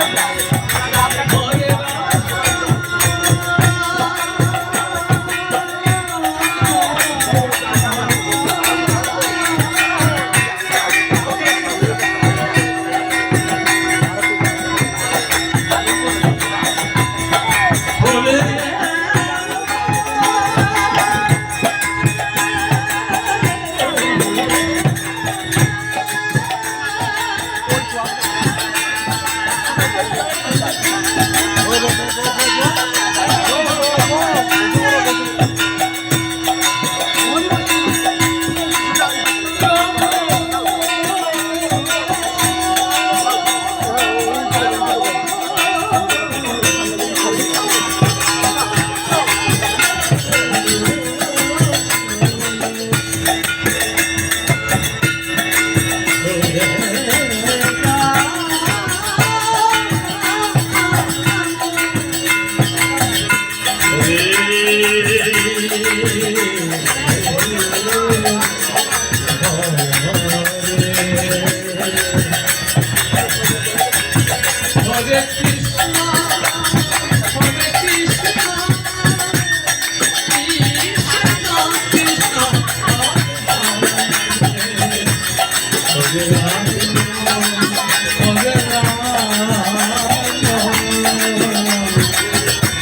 Thank you. voy, voy, voy, voy.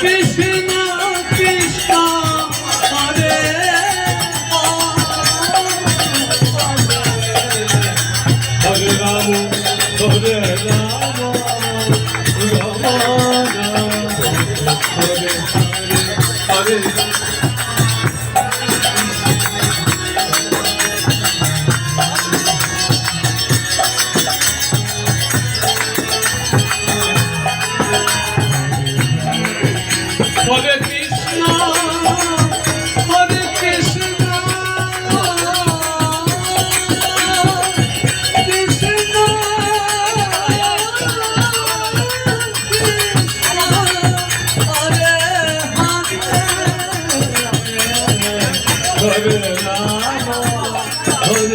Krishna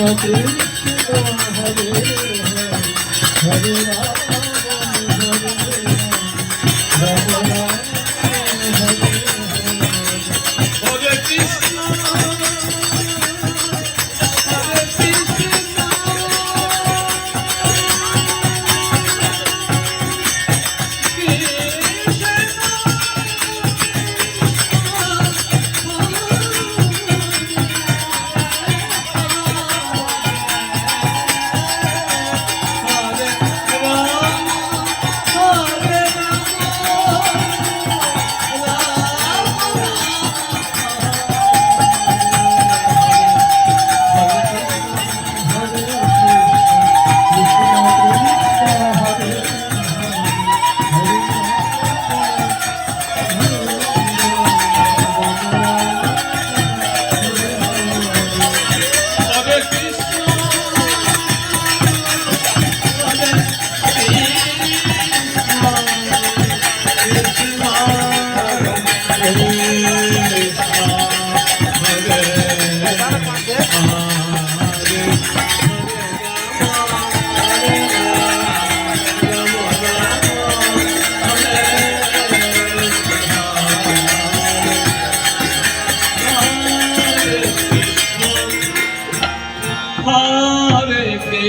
Krishna Krishna Hare Hare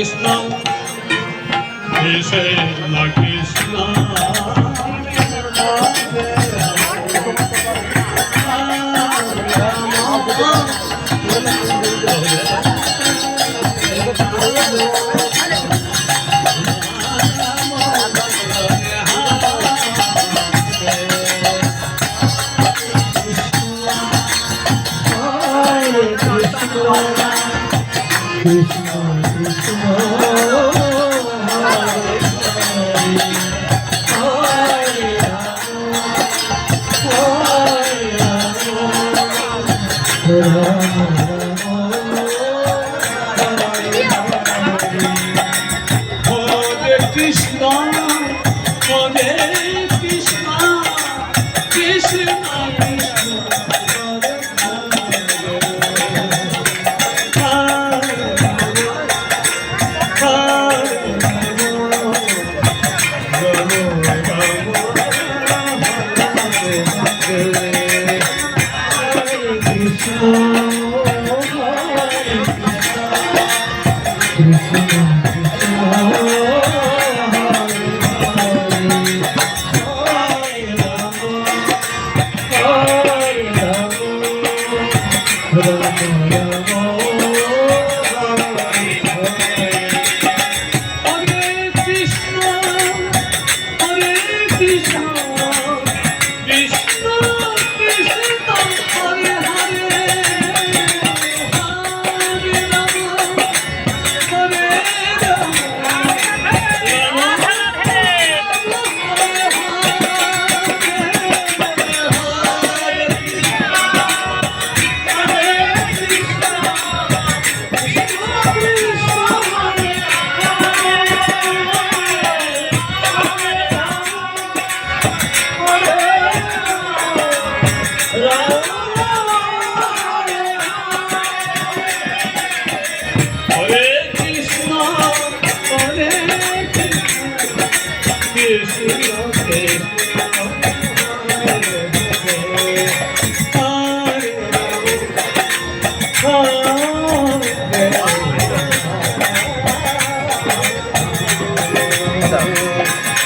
Hare Krishna, Krishna Krishna, Vishnu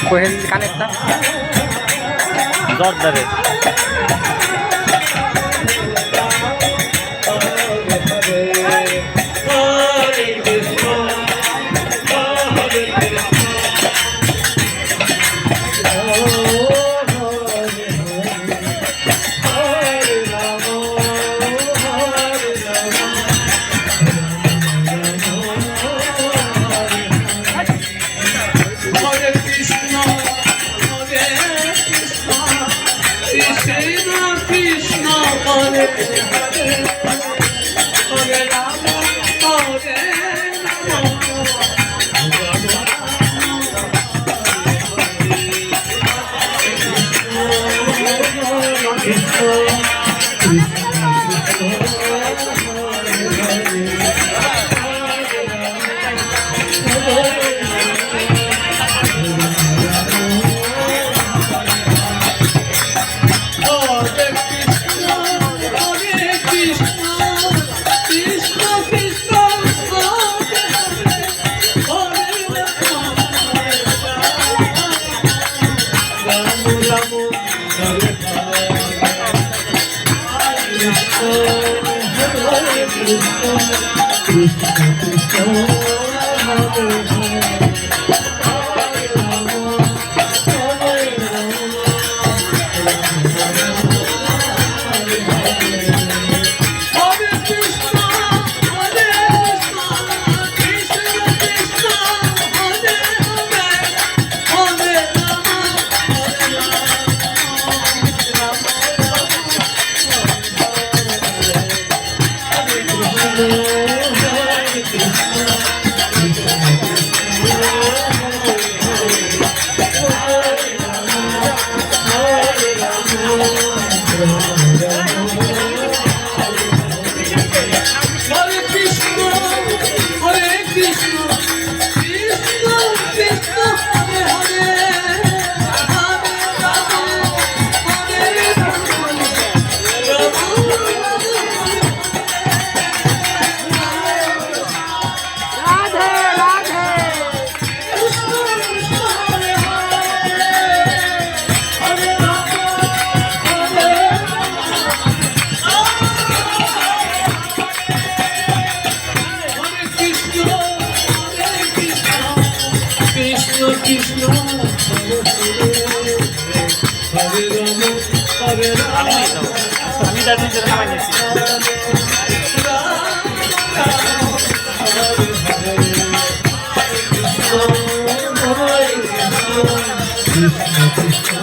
কোহেল গানেরটা জর্দারের Thank you. Krishna Krishna Yeah. আমি আমি তার নিজের খাবার নিয়েছি কৃষ্ণ কৃষ্ণ